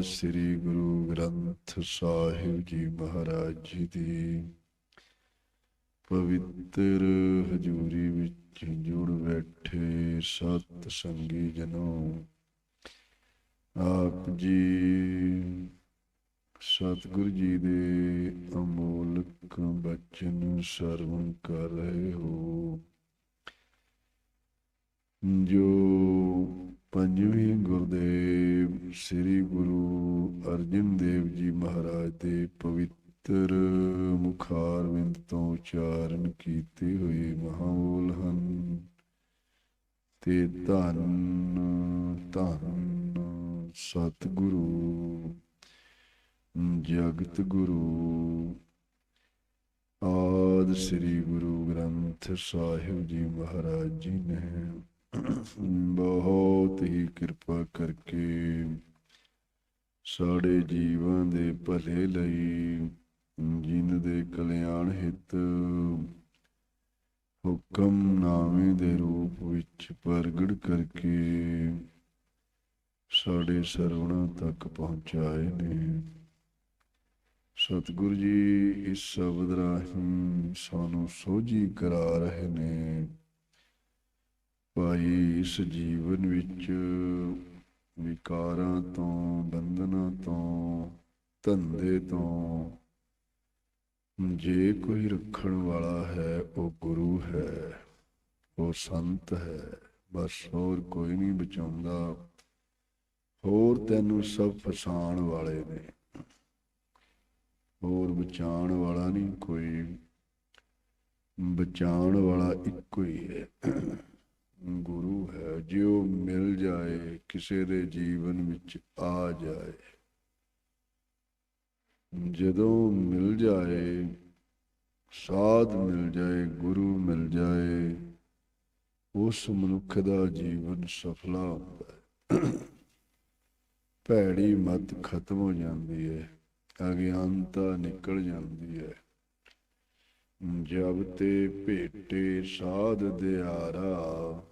ਆਦ ਸ੍ਰੀ ਗੁਰੂ ਗ੍ਰੰਥ ਸਾਹਿਬ ਜੀ ਮਹਾਰਾਜ ਜੀ ਦੀ ਪਵਿੱਤਰ ਹਜ਼ੂਰੀ ਵਿੱਚ ਜੁੜ ਬੈਠੇ ਸਤ ਸੰਗੀ ਜਨੋ। ਆਪ ਜੀ ਸਤਿਗੁਰ ਜੀ ਦੇ ਅਮੋਲਕ ਬਚਨ ਸਰਵਣ ਕਰ ਰਹੇ ਹੋ। ਜੋ ਪੰਜਵੀਂ ਗੁਰਦੇਵ ਸ੍ਰੀ ਗੁਰੂ ਅਰਜਨ ਦੇਵ ਜੀ ਮਹਾਰਾਜ ਦੇ ਪਵਿੱਤਰ ਮੁਖਾਰਵਿੰਦ ਤੋਂ ਉਚਾਰਨ ਕੀਤੇ ਹੋਏ ਮਹਾਮੂਲ ਹਨ। ਤੇ ਧੰਨ ਧੰਨ ਸਤਿਗੁਰੂ, ਜਗਤ ਗੁਰੂ, ਆਦ ਸ੍ਰੀ ਗੁਰੂ ਗ੍ਰੰਥ ਸਾਹਿਬ ਜੀ ਮਹਾਰਾਜ ਜੀ ਨੇ ਬਹੁਤ ਹੀ ਕਿਰਪਾ ਕਰਕੇ ਸਾਡੇ ਜੀਵਨ ਦੇ ਭਲੇ ਲਈ, ਜਿਨ ਦੇ ਕਲਿਆਣ ਹਿਤ ਹੁਕਮਨਾਮੇ ਦੇ ਰੂਪ ਵਿੱਚ ਪ੍ਰਗਟ ਕਰਕੇ ਸਾਡੇ ਸਰਵਣਾ ਤੱਕ ਪਹੁੰਚਾਏ ਨੇ। ਸਤਿਗੁਰੂ ਜੀ, ਇਸ ਸ਼ਬਦ ਰਾਹੀਂ ਸਾਨੂੰ ਸੋਝੀ ਕਰਾ ਰਹੇ ਨੇ। ਭਾਈ ਇਸ ਜੀਵਨ ਵਿੱਚ ਵਿਕਾਰਾਂ ਤੋਂ, ਬੰਧਨਾਂ ਤੋਂ, ਧੰਦੇ ਤੋਂ ਜੇ ਕੋਈ ਰੱਖਣ ਵਾਲਾ ਹੈ, ਉਹ ਗੁਰੂ ਹੈ, ਉਹ ਸੰਤ ਹੈ, ਬਸ ਹੋਰ ਕੋਈ ਨਹੀਂ ਬਚਾਉਂਦਾ। ਹੋਰ ਤੈਨੂੰ ਸਭ ਫਸਾਣ ਵਾਲੇ ਨੇ। ਹੋਰ ਬਚਾਉਣ ਵਾਲਾ ਨਹੀਂ ਕੋਈ, ਬਚਾਉਣ ਵਾਲਾ ਇੱਕੋ ਹੀ ਹੈ। ਗੁਰੂ ਹੈ ਜੇ ਉਹ ਮਿਲ ਜਾਏ, ਕਿਸੇ ਦੇ ਜੀਵਨ ਵਿੱਚ ਆ ਜਾਏ। ਜਦੋਂ ਮਿਲ ਜਾਏ, ਸਾਧ ਮਿਲ ਜਾਏ, ਗੁਰੂ ਮਿਲ ਜਾਏ, ਉਸ ਮਨੁੱਖ ਦਾ ਜੀਵਨ ਸਫਲਾ ਹੁੰਦਾ ਹੈ। ਭੈੜੀ ਮਤ ਖਤਮ ਹੋ ਜਾਂਦੀ ਹੈ ਅਗਿਆਨਤਾ ਨਿਕਲ ਜਾਂਦੀ ਹੈ। ਜਬ ਤੇ ਭੇਟੇ ਸਾਧ ਦਿਆਰਾ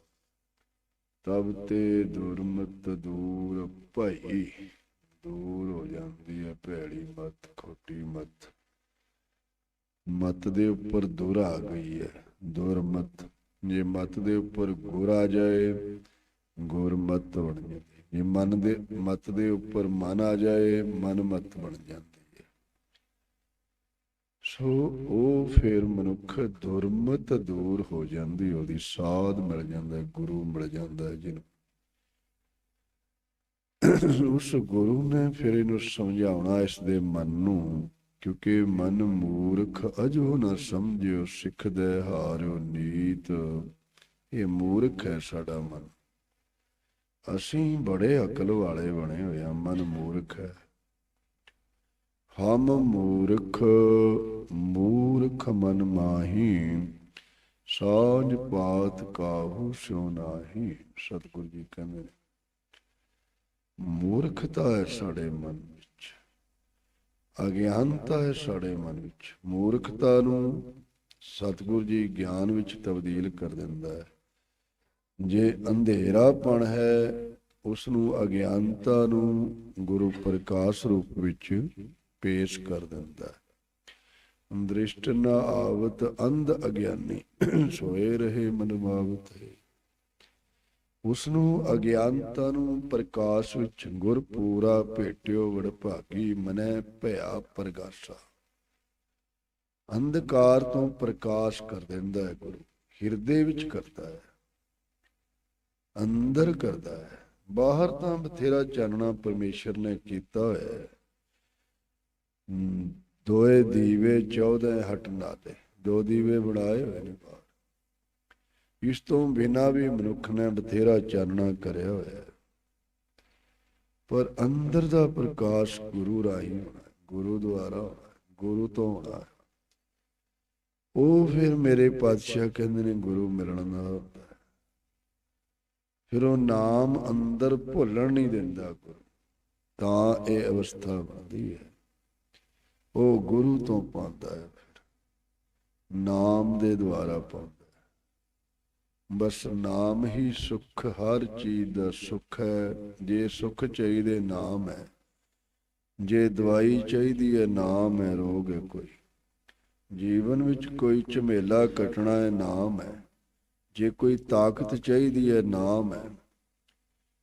ਤਬ ਤੇ ਦੁਰਮਤ ਦੂਰ ਭਈ। ਦੂਰ ਹੋ ਜਾਂਦੀ ਹੈ ਭੈੜੀ ਮਤ, ਖੋਟੀ ਮਤ। ਮਤ ਦੇ ਉੱਪਰ ਦੁਰ ਆ ਗਈ ਹੈ ਦੁਰਮਤ ਜੇ ਮਤ ਦੇ ਉੱਪਰ ਗੁਰ ਆ ਜਾਏ ਗੁਰਮਤ ਬਣ ਜਾਂਦੀ। ਜੇ ਮਨ ਦੇ, ਮਤ ਦੇ ਉੱਪਰ ਮਨ ਆ ਜਾਏ, ਮਨ ਮਤ ਬਣ ਜਾਂਦੀ। ਸੋ ਉਹ ਫਿਰ ਮਨੁੱਖ ਦੁਰਮਤ ਦੂਰ ਹੋ ਜਾਂਦੀ, ਉਹਦੀ ਸਾਧ ਮਿਲ ਜਾਂਦਾ, ਗੁਰੂ ਮਿਲ ਜਾਂਦਾ ਜਿਹਨੂੰ। ਉਸ ਗੁਰੂ ਨੇ ਫਿਰ ਇਹਨੂੰ ਸਮਝਾਉਣਾ ਇਸ ਦੇ ਮਨ ਨੂੰ, ਕਿਉਂਕਿ ਮਨ ਮੂਰਖ ਅਜੋ ਨਾ ਸਮਝਿਓ ਸਿੱਖਦੇ ਹਾਰਿਓ ਨੀਤ। ਇਹ ਮੂਰਖ ਹੈ ਸਾਡਾ ਮਨ। ਅਸੀਂ ਬੜੇ ਅਕਲ ਵਾਲੇ ਬਣੇ ਹੋਏ ਆ ਮਨ ਮੂਰਖ ਹੈ। ਹਮ ਮੂਰਖ ਮੂਰਖ ਮਨ ਮਾਹੀ ਸਾਜ ਪਾਤ ਕਾਹੂ ਸਿਉ ਨਾਹੀ। ਸਤਿਗੁਰੂ ਜੀ ਕਹਿੰਦੇ ਮੂਰਖਤਾ ਹੈ ਸਾਡੇ ਮਨ ਵਿੱਚ, ਅਗਿਆਨਤਾ ਹੈ ਸਾਡੇ ਮਨ ਵਿੱਚ। ਮੂਰਖਤਾ ਨੂੰ ਸਤਿਗੁਰੂ ਜੀ ਗਿਆਨ ਵਿੱਚ ਤਬਦੀਲ ਕਰ ਦਿੰਦਾ ਹੈ। ਜੇ ਅੰਧੇਰਾਪਣ ਹੈ ਉਸ ਨੂੰ ਅਗਿਆਨਤਾ ਨੂੰ ਗੁਰੂ ਪ੍ਰਕਾਸ਼ ਰੂਪ ਵਿੱਚ ਪੇਸ਼ ਕਰ ਦਿੰਦਾ ਹੈ। ਦ੍ਰਿਸ਼ਟ ਨ ਆਵਤ ਅੰਧ ਅਗਿਆਨੀ, ਸੋਏ ਰਹੇ ਮਨ ਮਾਵਤ ਉਸ ਨੂੰ ਅਗਿਆਨਤਾ ਨੂੰ ਪ੍ਰਕਾਸ਼ ਵਿੱਚ ਗੁਰ ਪੂਰਾ ਭੇਟਿਓ ਵਡਭਾਗੀ ਮਨੈ ਭਇਆ ਪ੍ਰਗਾਸਾ। ਅੰਧਕਾਰ ਤੋਂ ਪ੍ਰਕਾਸ਼ ਕਰ ਦਿੰਦਾ ਹੈ ਗੁਰੂ, ਹਿਰਦੇ ਵਿੱਚ ਕਰਦਾ ਹੈ। ਅੰਦਰ ਕਰਦਾ ਹੈ। ਬਾਹਰ ਤਾਂ ਬਥੇਰਾ ਚਾਨਣਾ ਪਰਮੇਸ਼ਰ ਨੇ ਕੀਤਾ ਹੋਇਆ ਹੈ। ਦੋਏ ਦੀਵੇ 14 ਹਟ ਨਾਤੇ ਦੋ ਦੀਵੇ ਬਣਾਏ ਹੋਏ ਨੇ ਬਾਹਰ। ਇਸ ਤੋਂ ਬਿਨਾ ਵੀ ਮਨੁੱਖ ਨੇ ਬਥੇਰਾ ਚਾਨਣਾ ਕਰਿਆ ਹੋਇਆ। ਪਰ ਅੰਦਰ ਦਾ ਪ੍ਰਕਾਸ਼ ਗੁਰੂ ਰਾਹੀਂ ਹੋਣਾ, ਗੁਰੂ ਦੁਆਰਾ ਹੋਣਾ, ਗੁਰੂ ਤੋਂ ਹੋਣਾ। ਉਹ ਫਿਰ ਮੇਰੇ ਪਾਤਸ਼ਾਹ ਕਹਿੰਦੇ ਨੇ, ਗੁਰੂ ਮਿਲਣ ਦਾ ਹੁੰਦਾ ਫਿਰ ਉਹ ਨਾਮ ਅੰਦਰ ਭੁੱਲਣ ਨਹੀਂ ਦਿੰਦਾ ਗੁਰੂ। ਤਾਂ ਇਹ ਅਵਸਥਾ ਬਣਦੀ ਹੈ। ਉਹ ਗੁਰੂ ਤੋਂ ਪਾਉਂਦਾ ਹੈ ਫਿਰ। ਨਾਮ ਦੇ ਦੁਆਰਾ ਪਾਉਂਦਾ ਬਸ ਨਾਮ ਹੀ ਸੁਖ, ਹਰ ਚੀਜ਼ ਦਾ ਸੁਖ ਹੈ। ਜੇ ਸੁਖ ਚਾਹੀਦੇ ਨਾਮ ਹੈ। ਜੇ ਦਵਾਈ ਚਾਹੀਦੀ ਹੈ, ਨਾਮ ਹੈ, ਰੋਗ ਹੈ ਕੋਈ। ਜੀਵਨ ਵਿੱਚ ਕੋਈ ਝਮੇਲਾ ਕੱਟਣਾ ਹੈ, ਨਾਮ ਹੈ। ਜੇ ਕੋਈ ਤਾਕਤ ਚਾਹੀਦੀ ਹੈ, ਨਾਮ ਹੈ।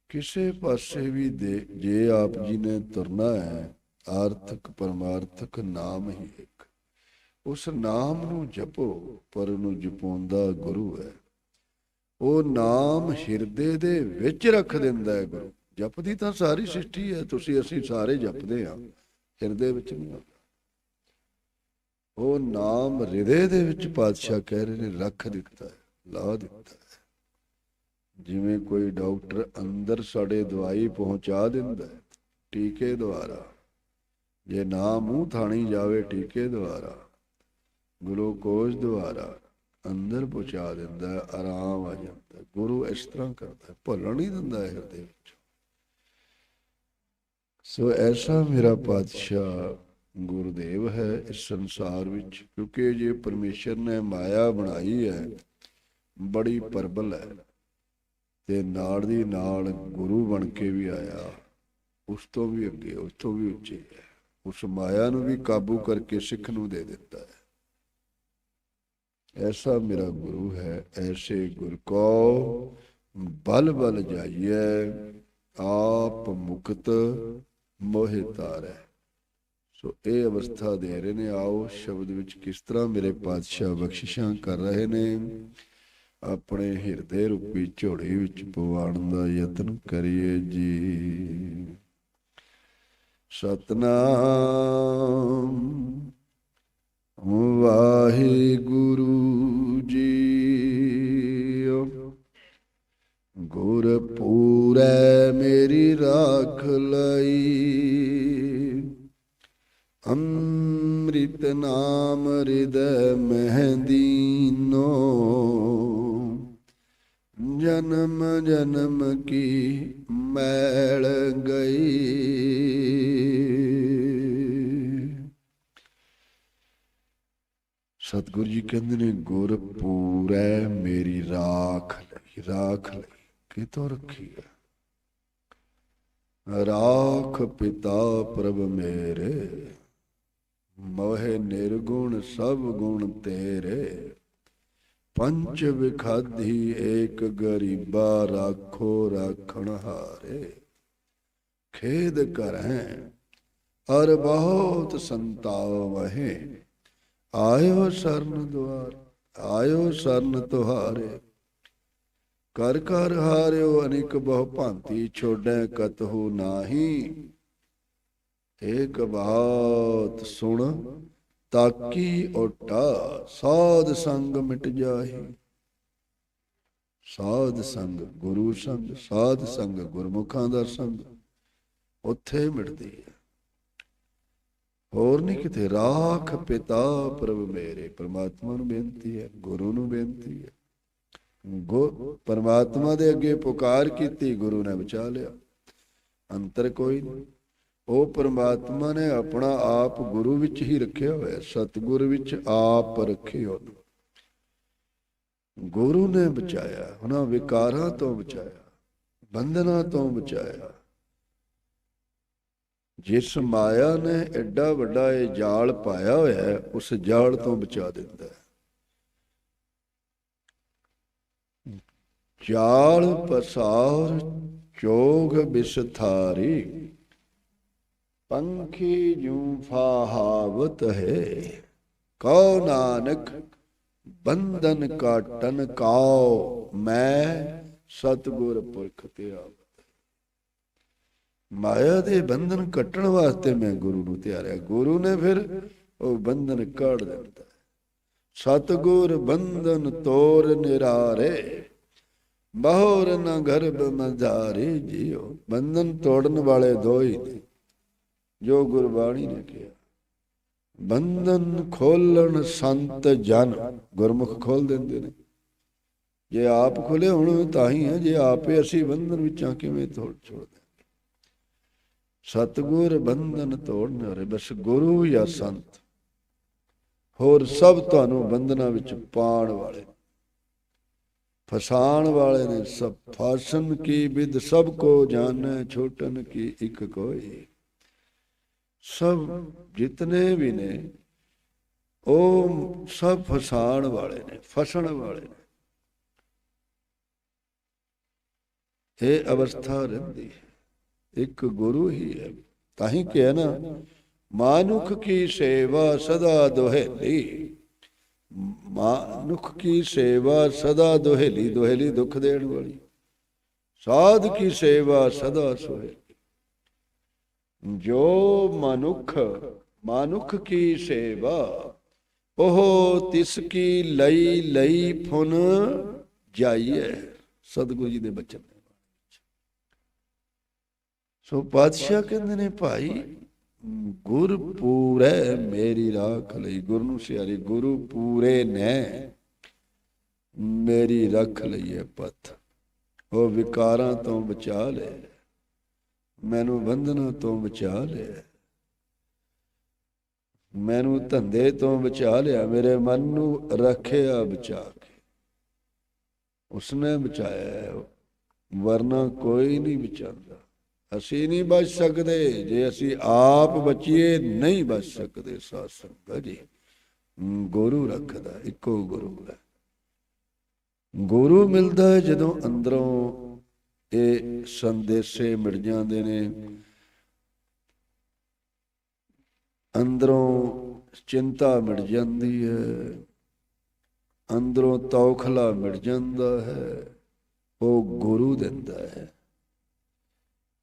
ਕਿਸੇ ਪਾਸੇ ਵੀ ਦੇ ਜੇ ਆਪ ਜੀ ਨੇ ਤੁਰਨਾ ਹੈ ਆਰਥਕ ਪਰਮਾਰਥਕ ਨਾਮ ਹੀ ਇੱਕ। ਉਸ ਨਾਮ ਨੂੰ ਜਪੋ, ਪਰ ਉਹਨੂੰ ਜਪਾਉਂਦਾ ਗੁਰੂ ਹੈ। ਉਹ ਨਾਮ ਹਿਰਦੇ ਦੇ ਵਿੱਚ ਰੱਖ ਦਿੰਦਾ ਹੈ ਗੁਰੂ। ਜਪਦੀ ਤਾਂ ਸਾਰੀ ਸ੍ਰਿਸ਼ਟੀ ਹੈ, ਤੁਸੀਂ ਅਸੀਂ ਸਾਰੇ ਜਪਦੇ ਹਾਂ। ਹਿਰਦੇ ਵਿੱਚ ਨਹੀਂ ਹੁੰਦਾ ਉਹ ਨਾਮ ਹਿਰਦੇ ਦੇ ਵਿੱਚ ਪਾਤਸ਼ਾਹ ਕਹਿ ਰਹੇ ਨੇ, ਰੱਖ ਦਿੱਤਾ ਹੈ, ਲਾ ਦਿੱਤਾ ਹੈ। ਜਿਵੇਂ ਕੋਈ ਡਾਕਟਰ ਅੰਦਰ ਸਾਡੇ ਦਵਾਈ ਪਹੁੰਚਾ ਦਿੰਦਾ ਹੈ, ਟੀਕੇ ਦੁਆਰਾ। ਜੇ ਨਾ ਮੂੰਹ ਥਾਣੀ ਜਾਵੇ ਟੀਕੇ ਦੁਆਰਾ ਗਲੂਕੋਜ਼ ਦੁਆਰਾ ਅੰਦਰ ਪਹੁੰਚਾ ਦਿੰਦਾ ਆਰਾਮ ਆ ਜਾਂਦਾ ਗੁਰੂ ਇਸ ਤਰ੍ਹਾਂ ਕਰਦਾ ਹੈ, ਭੁੱਲਣ ਨਹੀਂ ਦਿੰਦਾ ਹਿਰਦੇ ਵਿੱਚ। ਸੋ ਐਸਾ ਮੇਰਾ ਪਾਤਸ਼ਾਹ ਗੁਰਦੇਵ ਹੈ ਇਸ ਸੰਸਾਰ ਵਿੱਚ ਕਿਉਂਕਿ ਜੇ ਪਰਮੇਸ਼ਰ ਨੇ ਮਾਇਆ ਬਣਾਈ ਹੈ ਬੜੀ ਪਰਬਲ ਹੈ। ਤੇ ਨਾਲ ਦੀ ਨਾਲ ਗੁਰੂ ਬਣ ਕੇ ਵੀ ਆਇਆ ਉਸ ਤੋਂ ਵੀ ਅੱਗੇ ਉਸ ਤੋਂ ਵੀ ਉੱਚੇ ਹੈ। ਉਸ ਮਾਇਆ ਨੂੰ ਵੀ ਕਾਬੂ ਕਰਕੇ ਸਿੱਖ ਨੂੰ ਦੇ ਦਿੱਤਾ ਹੈ। ਐਸਾ ਮੇਰਾ ਗੁਰੂ ਹੈ, ਐਸੇ ਗੁਰ ਕੋ ਬਲ ਬਲ ਜਾਈਏ ਆਪ ਮੁਕਤ ਮੋਹਿ ਤਾਰੈ। ਸੋ ਇਹ ਅਵਸਥਾ ਦੇ ਰਹੇ ਨੇ, ਆਓ ਸ਼ਬਦ ਵਿੱਚ ਕਿਸ ਤਰ੍ਹਾਂ ਮੇਰੇ ਪਾਤਸ਼ਾਹ ਬਖਸ਼ਿਸ਼ਾਂ ਕਰ ਰਹੇ ਨੇ। ਆਪਣੇ ਹਿਰਦੇ ਰੂਪੀ ਝੋੜੀ ਵਿੱਚ ਪਵਾਉਣ ਦਾ ਯਤਨ ਕਰੀਏ ਜੀ। ਸਤਨਾਮ। ਵਾਹਿਗੁਰੂ ਜੀ ਗੁਰ ਪੂਰੈ ਮੇਰੀ ਰਾਖ ਲਈ। ਅੰਮ੍ਰਿਤ ਨਾਮ ਹਿਰਦੈ ਮਹਿਦੀਨੋ ਜਨਮ ਜਨਮ ਕੀ ਮੈਲ ਗਈ? ਸਤਿਗੁਰੂ ਜੀ ਕਹਿੰਦੇ ਨੇ ਗੁਰ ਪੂਰੈ ਮੇਰੀ ਰਾਖ ਲਈ ਰਾਖ ਲਈ ਕਿਤੋਂ ਰੱਖੀ ਹੈ ਰਾਖ ਪਿਤਾ ਪ੍ਰਭ ਮੇਰੇ, ਮੋਹਿ ਨਿਰਗੁਣ ਸਭ ਗੁਣ ਤੇਰੇ ਪੰਚ ਵਿਖਾਧੀ ਏਕ ਗਰੀਬਾ ਰਾਖੋ ਰਾਖਣ ਹਾਰੇ। ਖੇਦ ਕਰੈ ਅਰ ਬਹੁਤ ਸੰਤਾਵ ਵਹੇ। ਆਇਓ ਸਰਨ ਦੁਆਰ, ਆਇਓ ਸਰਨ ਤੁਹਾਰੇ। ਕਰ ਕਰ ਹਾਰਿਓ ਅਨਿਕ ਬਹੁ ਭਾਂਤੀ ਛੋੜੈ ਕਤਹੂ ਨਾਹੀ। ਏਕ ਬਾਤ ਸੁਣ ਤਾਕੀ ਓਟਾ ਸਾਧ ਸੰਗ ਮਿਟ ਜਾਹੀ। ਸਾਧ ਸੰਗ ਗੁਰੂ ਸੰਗ, ਸਾਧ ਸੰਗ ਗੁਰਮੁਖਾਂ ਦਾ ਸੰਗ, ਉੱਥੇ ਮਿਟਦੀ ਹੈ ਹੋਰ ਨਹੀਂ ਕਿਤੇ ਰਾਖ ਪਿਤਾ ਪ੍ਰਭ ਮੇਰੇ, ਪ੍ਰਮਾਤਮਾ ਨੂੰ ਬੇਨਤੀ ਹੈ ਗੁਰੂ ਨੂੰ ਬੇਨਤੀ ਹੈ ਗੋ ਪਰਮਾਤਮਾ ਦੇ ਅੱਗੇ ਪੁਕਾਰ ਕੀਤੀ, ਗੁਰੂ ਨੇ ਬਚਾ ਲਿਆ ਅੰਤਰ ਕੋਈ ਨਹੀਂ। ਉਹ ਪਰਮਾਤਮਾ ਨੇ ਆਪਣਾ ਆਪ ਗੁਰੂ ਵਿੱਚ ਹੀ ਰੱਖਿਆ ਹੋਇਆ ਸਤਿਗੁਰ ਵਿੱਚ ਆਪ ਰੱਖਿਓ। ਗੁਰੂ ਨੇ ਬਚਾਇਆ, ਉਹਨਾਂ ਵਿਕਾਰਾਂ ਤੋਂ ਬਚਾਇਆ, ਬੰਧਨਾਂ ਤੋਂ ਬਚਾਇਆ। ਜਿਸ ਮਾਇਆ ਨੇ ਐਡਾ ਵੱਡਾ ਇਹ ਜਾਲ ਪਾਇਆ ਹੋਇਆ ਹੈ, ਉਸ ਜਾਲ ਤੋਂ ਬਚਾ ਦਿੰਦਾ ਹੈ। ਜਾਲ ਪਸਾਰ ਚੋਗ ਬਿਸਥਾਰੀ। ਪੰਖੀ ਜੂ ਫਾਹਾਵਤ ਹੈ। ਕਉ ਨਾਨਕ, ਬੰਧਨ ਕਾਟਨ ਕਾਉ, ਮੈਂ ਸਤਗੁਰ ਪੁਰਖ ਤੇ ਆਵਤ ਮਾਇਆ ਦੇ ਬੰਧਨ ਕੱਟਣ ਵਾਸਤੇ ਮੈਂ ਗੁਰੂ ਨੂੰ ਧਿਆਰਿਆ ਗੁਰੂ ਨੇ ਫਿਰ ਉਹ ਬੰਧਨ ਕੱਢ ਦਿੱਤਾ। ਸਤਗੁਰ ਬੰਧਨ ਤੋਰ ਨਿਰਾਰੇ ਬਹੁਰ ਨ ਗਰਭ ਮਧਾਰੇ ਜਿਉ। ਬੰਧਨ ਤੋੜਨ ਵਾਲੇ ਦੋ ਹੀ ਨੇ। ਜੋ ਗੁਰਬਾਣੀ ਨੇ ਕਿਹਾ। ਬੰਧਨ ਖੋਲਣ ਸੰਤ ਜਨ। ਗੁਰਮੁਖ ਖੋਲ ਦਿੰਦੇ ਨੇ। ਜੇ ਆਪ ਖੁੱਲੇ ਹੁਣ ਤਾਂ ਹੀ ਹੈ, ਜੇ ਆਪੇ ਅਸੀਂ ਬੰਧਨ ਵਿੱਚਾਂ ਕਿਵੇਂ ਤੋੜ ਛੋੜਦੇ ਸਤਗੁਰ ਬੰਧਨ ਤੋੜਨ ਵਾਲੇ ਬਸ ਗੁਰੂ ਜਾਂ ਸੰਤ। ਹੋਰ ਸਭ ਤੁਹਾਨੂੰ ਬੰਧਨਾਂ ਵਿੱਚ ਪਾਣ ਵਾਲੇ ਫਸਾਣ ਵਾਲੇ ਨੇ ਸਭ। ਫਾਸਨ ਕੀ ਵਿਦ ਸਭ ਕੋ ਜਾਣੈ, ਛੋਟਨ ਕੀ ਇੱਕ ਕੋਈ। ਸਭ ਜਿਤਨੇ ਵੀ ਨੇ, ਉਹ ਸਭ ਫਸਾਣ ਵਾਲੇ ਨੇ, ਫਸਣ ਵਾਲੇ ਨੇ। ਇਹ ਅਵਸਥਾ ਰਹਿੰਦੀ ਹੈ। ਇੱਕ ਗੁਰੂ ਹੀ ਹੈ। ਤਾਂ ਹੀ ਕਿਹਾ ਨਾ, ਮਾਨੁਖ ਕੀ ਸੇਵਾ ਸਦਾ ਦੁਹੇਲੀ? ਮਾਨੁਖ ਕੀ ਸੇਵਾ ਸਦਾ ਦੁਹੇਲੀ? ਦੁਹੇਲੀ ਦੁੱਖ ਦੇਣ ਵਾਲੀ। ਸਾਧ ਕੀ ਸੇਵਾ ਸਦਾ ਸੁਹੇਲੀ? ਜੋ ਮਨੁੱਖ ਮਨੁੱਖ ਕੀ ਸੇਵਾ, ਉਹ ਤਿਸ ਕੀ ਲਈ ਲਈ ਫੁਨ ਜਾਈਏ ਸਤਿਗੁਰੂ ਜੀ ਦੇ ਬਚਨ ਸੋ ਪਾਤਸ਼ਾਹ ਕਹਿੰਦੇ ਨੇ, ਭਾਈ, ਗੁਰ ਪੂਰੇ ਮੇਰੀ ਰੱਖ ਲਈ, ਗੁਰ ਨੂੰ ਸਿਆਰੀ, ਗੁਰੂ ਪੂਰੇ ਨੇ, ਮੇਰੀ ਰੱਖ ਲਈ ਹੈ ਪਥ। ਉਹ ਵਿਕਾਰਾਂ ਤੋਂ ਬਚਾ ਲੈ। ਮੈਨੂੰ ਬੰਧਨਾਂ ਤੋਂ ਬਚਾ ਲਿਆ। ਮੈਨੂੰ ਧੰਦੇ ਤੋਂ ਬਚਾ ਲਿਆ। ਮੇਰੇ ਮਨ ਨੂੰ ਰੱਖਿਆ ਬਚਾ ਕੇ। ਉਸਨੇ ਬਚਾਇਆ ਵਰਨਾ ਕੋਈ ਨਹੀਂ ਬਚਾਉਂਦਾ। ਅਸੀਂ ਨਹੀਂ ਬਚ ਸਕਦੇ। ਜੇ ਅਸੀਂ ਆਪ ਬਚੀਏ, ਨਹੀਂ ਬਚ ਸਕਦੇ ਸਾਧ ਸੰਗਤ ਜੀ। ਗੁਰੂ ਰੱਖਦਾ। ਇੱਕੋ ਗੁਰੂ ਹੈ। ਗੁਰੂ ਮਿਲਦਾ ਜਦੋਂ ਅੰਦਰੋਂ ਇਹ ਸੰਦੇਸ਼ੇ ਮਿਲ ਜਾਂਦੇ ਨੇ। ਅੰਦਰੋਂ ਚਿੰਤਾ ਮਿਟ ਜਾਂਦੀ ਹੈ। ਅੰਦਰੋਂ ਤੌਖਲਾ ਮਿਟ ਜਾਂਦਾ ਹੈ। ਉਹ ਗੁਰੂ ਦਿੰਦਾ ਹੈ।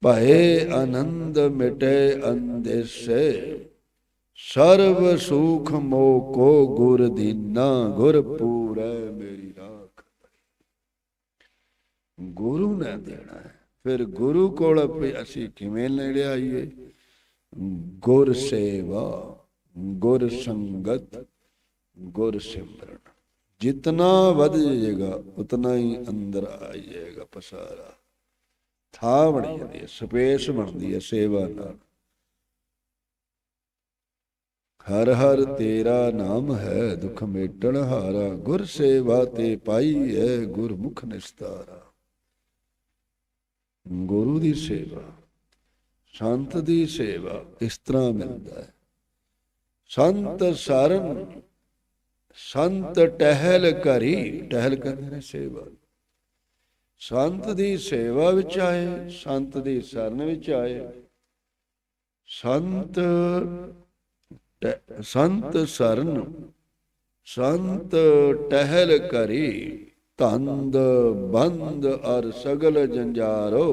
ਭਏ ਆਨੰਦ ਮਿਟੇ ਅੰਦੇਸੇ। ਸਰਬ ਸੁਖ ਮੋ ਕੋ ਗੁਰ ਦੀਨਾ ਗੁਰ ਪੂਰੈ ਮੇਰੀ ਰਾਹ ਗੁਰੂ ਨੇ ਦੇਣਾ ਹੈ। ਫਿਰ ਗੁਰੂ ਕੋਲ ਅਸੀਂ ਕਿਵੇਂ ਨੇੜੇ ਆਈਏ? ਗੁਰ ਸੇਵਾ, ਗੁਰ ਸੰਗਤ, ਗੁਰ ਸਿਮਰਨ। ਜਿਤਨਾ ਵੱਧ ਜਾਏਗਾ, ਉਤਨਾ ਹੀ ਅੰਦਰ ਆ ਜਾਏਗਾ ਪਸਾਰਾ। ਥਾਂ ਬਣ ਜਾਂਦੀ ਹੈ, ਸਪੇਸ ਬਣਦੀ ਹੈ ਸੇਵਾ ਨਾਲ। ਹਰ ਹਰ ਤੇਰਾ ਨਾਮ ਹੈ, ਦੁਖ ਮੇਟਣ ਹਾਰਾ। ਗੁਰ ਸੇਵਾ ਤੇ ਪਾਈ ਹੈ ਗੁਰਮੁਖ ਨਿਸਤਾਰਾ। ਗੁਰੂ ਦੀ ਸੇਵਾ, ਸੰਤ ਦੀ ਸੇਵਾ ਇਸ ਤਰ੍ਹਾਂ ਮਿਲਦਾ ਹੈ। ਸੰਤ ਸਰਨ, ਸੰਤ ਟਹਿਲ ਕਰੀ, ਟਹਿਲ ਕਰਦੇ ਨੇ ਸੇਵਾ ਸੰਤ ਦੀ ਸੇਵਾ ਵਿੱਚ ਆਏ, ਸੰਤ ਦੀ ਸਰਨ ਵਿੱਚ ਆਏ। ਸੰਤ ਸੰਤ ਸਰਨ, ਸੰਤ ਟਹਿਲ ਕਰੀ ਧੰਦ ਬੰਦ ਅਰ ਸਗਲ ਜੰਜਾਰੋ।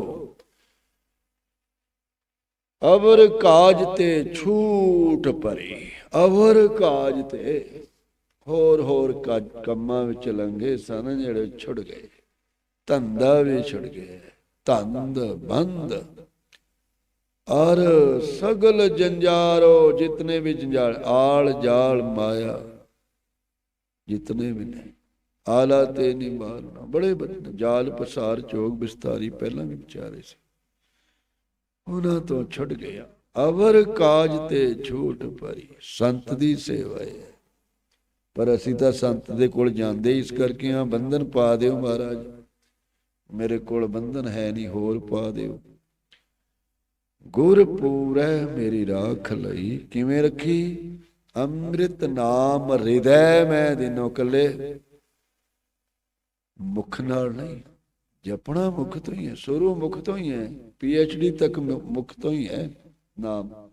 ਅਵਰ ਕਾਜ ਤੇ ਛੂਟ ਪਰੀ ਅਵਰ ਕਾਜ ਤੇ ਹੋਰ ਹੋਰ ਕੰਮਾਂ ਵਿੱਚ ਲੰਘੇ ਸਨ ਜਿਹੜੇ ਛੁੱਟ ਗਏ, ਧੰਦਾ ਵੀ ਛੁੱਟ ਗਏ ਧੰਦ ਬੰਦ। ਅਰ ਸਗਲ ਜੰਜਾਰੋ, ਜਿਤਨੇ ਵੀ ਜੰਜਾਲ, ਆਲ ਜਾਲ ਮਾਇਆ, ਜਿਤਨੇ ਵੀ ਨੇ। ਆਲਾ ਤੇ ਨਹੀਂ ਮਾਰਨਾ। ਬੜੇ ਜਾਲ ਪਸਾਰ ਚੋਗ ਵਿਸਤਾਰੀ ਪਹਿਲਾਂ ਵੀ ਵਿਚਾਰੇ ਸੀ। ਉਹਨਾਂ ਤੋਂ ਛੁੱਟ ਗਿਆ। ਅਵਰ ਕਾਜ ਤੇ ਝੂਠ ਪਰੀ ਸੰਤ ਦੀ ਸੇਵਾ ਹੈ। ਪਰ ਅਸੀਂ ਤਾਂ ਸੰਤ ਦੇ ਕੋਲ ਜਾਂਦੇ ਇਸ ਕਰਕੇ ਆ ਬੰਧਨ ਪਾ ਦਿਓ ਮਹਾਰਾਜ। ਮੇਰੇ ਕੋਲ ਬੰਧਨ ਹੈ ਨਹੀਂ, ਹੋਰ ਪਾ ਦਿਓ। ਗੁਰ ਪੂਰੈ ਮੇਰੀ ਰਾਖ ਲਈ। ਕਿਵੇਂ ਰੱਖੀ? ਅੰਮ੍ਰਿਤ ਨਾਮ ਹਿਰਦੈ ਮੈਂ ਦਿਨੋ ਕੱਲੇ। ਮੁਖ ਨਾਲ ਨਹੀਂ ਜਪਣਾ ਮੁਖ ਤੋਂ ਹੀ ਹੈ, ਸੁਰੂ ਮੁਖ ਤੋਂ ਹੀ ਹੈ ਡੀ ਤੱਕ ਮੁਖ ਤੋਂ ਹੀ ਹੈ, ਨਾਮ।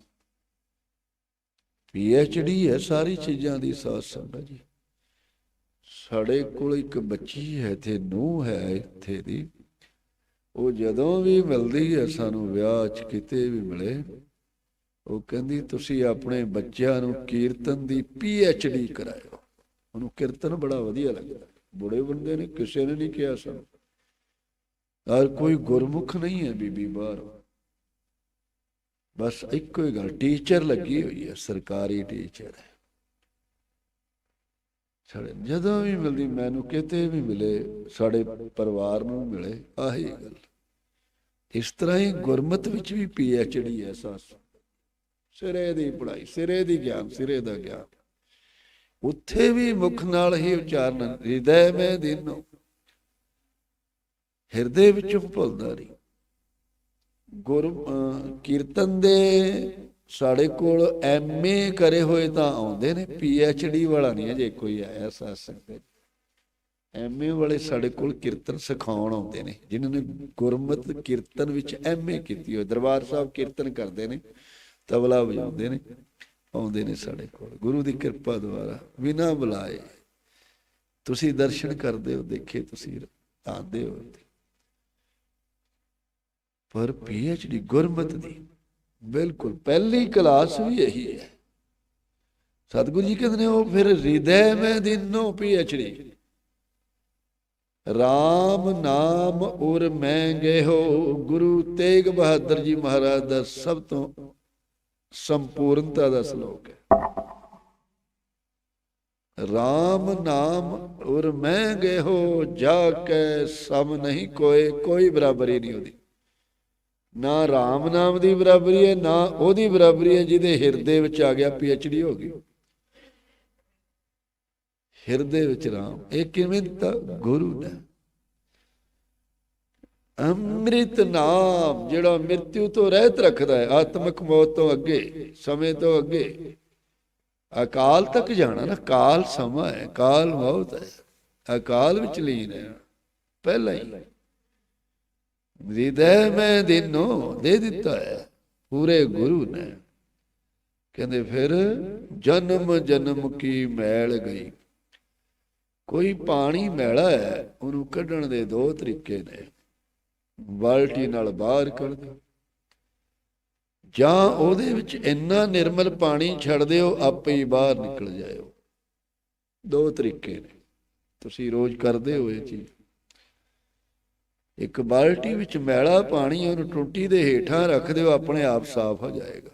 ਡੀ ਹੈ ਸਾਰੀ ਚੀਜ਼ਾਂ ਦੀ ਸਾਧ ਸੰਗਤ ਜੀ। ਸਾਡੇ ਕੋਲ ਇੱਕ ਬੱਚੀ ਹੈ ਤੇ ਨੂੰ ਹੈ, ਇੱਥੇ ਦੀ। ਉਹ ਜਦੋਂ ਵੀ ਮਿਲਦੀ ਹੈ, ਸਾਨੂੰ ਵਿਆਹ 'ਚ ਕਿਤੇ ਵੀ ਮਿਲੇ, ਉਹ ਕਹਿੰਦੀ, ਤੁਸੀਂ ਆਪਣੇ ਬੱਚਿਆਂ ਨੂੰ ਕੀਰਤਨ ਦੀ ਡੀ ਕਰਾਇਓ। ਉਹਨੂੰ ਕੀਰਤਨ ਬੜਾ ਵਧੀਆ ਲੱਗਦਾ। ਬੁੜੇ ਬੰਦੇ ਨੇ, ਕਿਸੇ ਨੇ ਨਹੀਂ ਕਿਹਾ ਸਾਨੂੰ। ਔਰ ਕੋਈ ਗੁਰਮੁਖ ਨਹੀਂ ਹੈ ਬੀਬੀ ਬਾਹਰ। ਬਸ ਇੱਕੋ ਹੀ ਗੱਲ ਟੀਚਰ ਲੱਗੀ ਹੋਈ ਹੈ, ਸਰਕਾਰੀ ਟੀਚਰ ਹੈ। ਸਾਡੇ ਜਦੋਂ ਵੀ ਮਿਲਦੀ, ਮੈਨੂੰ ਕਿਤੇ ਵੀ ਮਿਲੇ, ਸਾਡੇ ਪਰਿਵਾਰ ਨੂੰ ਮਿਲੇ, ਆਹੀ ਗੱਲ। ਇਸ ਤਰ੍ਹਾਂ ਹੀ ਗੁਰਮਤ ਵਿੱਚ ਵੀ ਪੀ ਐਚ ਡੀ ਹੈ ਸਾਸ। ਸਿਰੇ ਦੀ ਪੜ੍ਹਾਈ, ਸਿਰੇ ਦੀ ਗਿਆਨ, ਸਿਰੇ ਦਾ ਗਿਆਨ। ਉੱਥੇ ਵੀ ਮੁਖ ਨਾਲ ਹੀ ਉਚਾਰਨ ਹਿਰਦੈ ਮੈਂ ਦਿਨੋ। ਹਿਰਦੇ ਵਿੱਚੋਂ ਭੁੱਲਦਾ ਨਹੀਂ। ਗੁਰ ਕੀਰਤਨ ਦੇ ਸਾਡੇ ਕੋਲ ਐਮਏ ਕਰੇ ਹੋਏ ਤਾਂ ਆਉਂਦੇ ਨੇ ਡੀ ਵਾਲਾ ਨਹੀਂ ਅਜੇ ਕੋਈ ਆਇਆ ਸਾਸਕ ਤੇ ਐਮਏ ਵਾਲੇ ਸਾਡੇ ਕੋਲ ਕੀਰਤਨ ਸਿਖਾਉਣ ਆਉਂਦੇ ਨੇ, ਜਿਨ੍ਹਾਂ ਨੇ ਗੁਰਮਤ ਕੀਰਤਨ ਵਿੱਚ ਐਮਏ ਕੀਤੀ ਹੋਈ, ਦਰਬਾਰ ਸਾਹਿਬ ਕੀਰਤਨ ਕਰਦੇ ਨੇ, ਤਬਲਾ ਵਜਾਉਂਦੇ ਨੇ। ਆਉਂਦੇ ਨੇ ਸਾਡੇ ਕੋਲ। ਗੁਰੂ ਦੀ ਕਿਰਪਾ ਦੁਆਰਾ ਬਿਨਾਂ ਬੁਲਾਏ ਤੁਸੀਂ ਦਰਸ਼ਨ ਕਰਦੇ ਹੋ, ਦੇਖੇ ਤੁਸੀਂ ਆਉਂਦੇ ਹੋ ਪਰ ਡੀ ਗੁਰਮਤ ਦੀ ਬਿਲਕੁਲ ਪਹਿਲੀ ਕਲਾਸ ਵੀ ਇਹੀ ਹੈ। ਸਤਿਗੁਰੂ ਜੀ ਕਹਿੰਦੇ ਨੇ, ਉਹ ਫਿਰ ਹਿਰਦੈ ਮੈਂ ਦਿਨੋਂ ਡੀ RAM ਨਾਮ ਉਰ ਮੈਂ ਗਏ ਹੋ, ਗੁਰੂ ਤੇਗ ਬਹਾਦਰ ਜੀ ਮਹਾਰਾਜ ਦਾ ਸਭ ਤੋਂ ਸੰਪੂਰਨਤਾ ਦਾ ਸ਼ਲੋਕ ਹੈ। RAM ਨਾਮ ਉਰ ਮੈਂ ਗਇਓ ਜਾ ਕੇ ਸਮ ਨਹੀਂ ਕੋਈ ਕੋਈ ਬਰਾਬਰੀ ਨਹੀਂ ਉਹਦੀ। ਨਾ RAM ਨਾਮ ਦੀ ਬਰਾਬਰੀ ਹੈ, ਨਾ ਉਹਦੀ ਬਰਾਬਰੀ ਹੈ, ਜਿਹਦੇ ਹਿਰਦੇ ਵਿੱਚ ਆ ਗਿਆ ਡੀ ਹੋ ਗਈ। ਹਿਰਦੇ ਵਿੱਚ ਰਾਮ, ਇਹ ਕਿਵੇਂ ਦਿੱਤਾ ਗੁਰੂ ਨੇ ਅੰਮ੍ਰਿਤ ਨਾਮ, ਜਿਹੜਾ ਮ੍ਰਿਤਿਉ ਤੋਂ ਰਹਿਤ ਰੱਖਦਾ ਹੈ, ਆਤਮਿਕ ਮੌਤ ਤੋਂ ਅੱਗੇ, ਸਮੇਂ ਤੋਂ ਅੱਗੇ। ਅਕਾਲ ਤੱਕ ਜਾਣਾ ਨਾ, ਕਾਲ ਸਮਾਂ ਹੈ, ਕਾਲ ਮੌਤ ਹੈ। ਅਕਾਲ ਵਿੱਚ ਲੀਨ ਹੈ, ਪਹਿਲਾਂ ਹੀ। ਹਿਰਦੈ ਮੈਂ ਦਿਨੋ, ਦੇ ਦਿੱਤਾ ਹੈ, ਪੂਰੇ ਗੁਰੂ ਨੇ। ਕਹਿੰਦੇ ਫਿਰ, ਜਨਮ ਜਨਮ ਕੀ ਮੈਲ ਗਈ। ਕੋਈ ਪਾਣੀ ਮੈਲਾ ਹੈ, ਉਹਨੂੰ ਕੱਢਣ ਦੇ ਦੋ ਤਰੀਕੇ ਨੇ। ਬਾਲਟੀ ਨਾਲ ਬਾਹਰ ਕੱਢ ਦਿਓ। ਜਾਂ ਉਹਦੇ ਵਿੱਚ ਇੰਨਾ ਨਿਰਮਲ ਪਾਣੀ ਛੱਡ ਦਿਓ, ਆਪੇ ਹੀ ਬਾਹਰ ਨਿਕਲ ਜਾਇਓ। ਦੋ ਤਰੀਕੇ ਨੇ। ਤੁਸੀਂ ਰੋਜ਼ ਕਰਦੇ ਹੋ ਇਹ ਚੀਜ਼। ਇੱਕ ਬਾਲਟੀ ਵਿੱਚ ਮੈਲਾ ਪਾਣੀ ਉਹਨੂੰ ਟੁੱਟੀ ਦੇ ਹੇਠਾਂ ਰੱਖ ਦਿਓ, ਆਪਣੇ ਆਪ ਸਾਫ਼ ਹੋ ਜਾਏਗਾ।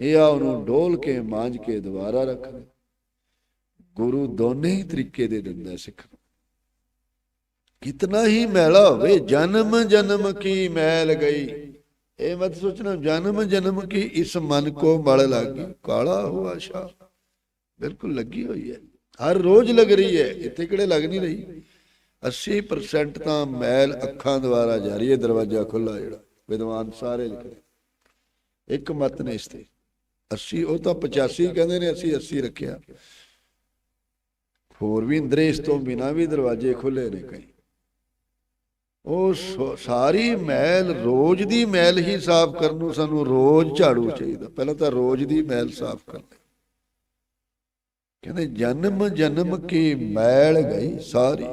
ਇਹ ਆ ਉਹਨੂੰ ਡੋਲ ਕੇ, ਮਾਂਜ ਕੇ, ਦੁਬਾਰਾ ਰੱਖ ਦਿਓ। ਗੁਰੂ ਦੋਨੇ ਹੀ ਤਰੀਕੇ ਦੇ ਦਿੰਦਾ ਸਿੱਖ ਨੂੰ। ਕਿਤਨਾ ਹੀ ਮੈਲਾ ਹੋਵੇ, ਜਨਮ ਜਨਮ ਕੀ ਮੈਲ ਗਈ। ਇਹ ਮਤ ਸੋਚਣਾ, ਜਨਮ ਜਨਮ ਕੀ ਇਸ ਮਨ ਕੋ ਮਲ ਲੱਗੀ, ਕਾਲਾ ਹੁਆ ਸ਼ਾ ਬਿਲਕੁਲ ਲੱਗੀ ਹੋਈ ਹੈ। ਹਰ ਰੋਜ਼ ਲੱਗ ਰਹੀ ਹੈ, ਇੱਥੇ ਕਿਹੜੇ ਲੱਗ ਨਹੀਂ ਰਹੀ। 80% ਤਾਂ ਮੈਲ ਅੱਖਾਂ ਦੁਆਰਾ ਜਾ ਰਹੀ ਹੈ, ਦਰਵਾਜ਼ਾ ਖੁੱਲਾ ਜਿਹੜਾ, ਵਿਦਵਾਨ ਸਾਰੇ ਲਿਖਦੇ ਇੱਕ ਮਤ ਨੇ ਇਸ ਤੇ। 80 ਉਹ ਤਾਂ 85 ਕਹਿੰਦੇ ਨੇ, ਅਸੀਂ 80 ਰੱਖਿਆ। ਹੋਰ ਵੀ ਇੰਦਰੇ ਇਸ ਤੋਂ ਬਿਨਾ ਵੀ ਦਰਵਾਜ਼ੇ ਖੁੱਲੇ ਨੇ ਕਈ। ਉਹ ਸਾਰੀ ਮੈਲ ਰੋਜ਼ ਦੀ ਮੈਲ ਹੀ ਸਾਫ਼ ਕਰਨ ਨੂੰ ਸਾਨੂੰ ਰੋਜ਼ ਝਾੜੂ ਚਾਹੀਦਾ। ਪਹਿਲਾਂ ਤਾਂ ਰੋਜ਼ ਦੀ ਮੈਲ ਸਾਫ਼ ਕਰ ਲੈ ਕਹਿੰਦੇ, ਜਨਮ ਜਨਮ ਕੀ ਮੈਲ ਗਈ? ਸਾਰੀ।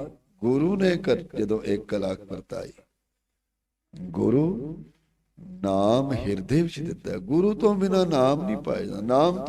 ਗੁਰੂ ਨੇ ਕਰ ਜਦੋਂ ਇੱਕ ਲੱਖ ਵਰਤਾਈ, ਗੁਰੂ ਨਾਮ ਹਿਰਦੇ ਵਿੱਚ ਦਿੱਤਾ। ਗੁਰੂ ਤੋਂ ਬਿਨਾ ਨਾਮ ਨਹੀਂ ਪਾਇਆ ਨਾਮ ਤੋਂ